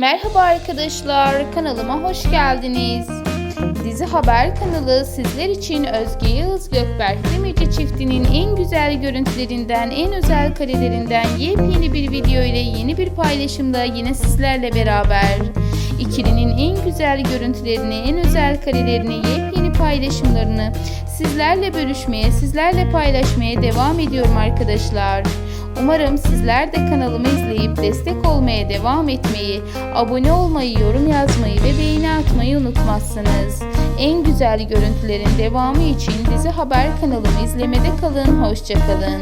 Merhaba arkadaşlar, kanalıma hoş geldiniz. Dizi Haber kanalı sizler için Özge Yağız Gökberk Demirci çiftinin en güzel görüntülerinden, en özel karelerinden yepyeni bir video ile yeni bir paylaşımda yine sizlerle beraber. İkilinin en güzel görüntülerini, en özel karelerini, yepyeni paylaşımlarını sizlerle bölüşmeye, sizlerle paylaşmaya devam ediyorum arkadaşlar. Umarım sizler de kanalımı izleyip destek olmaya devam etmeyi, abone olmayı, yorum yazmayı ve beğeni atmayı unutmazsınız. En güzel görüntülerin devamı için dizi haber kanalımı izlemede kalın, hoşçakalın.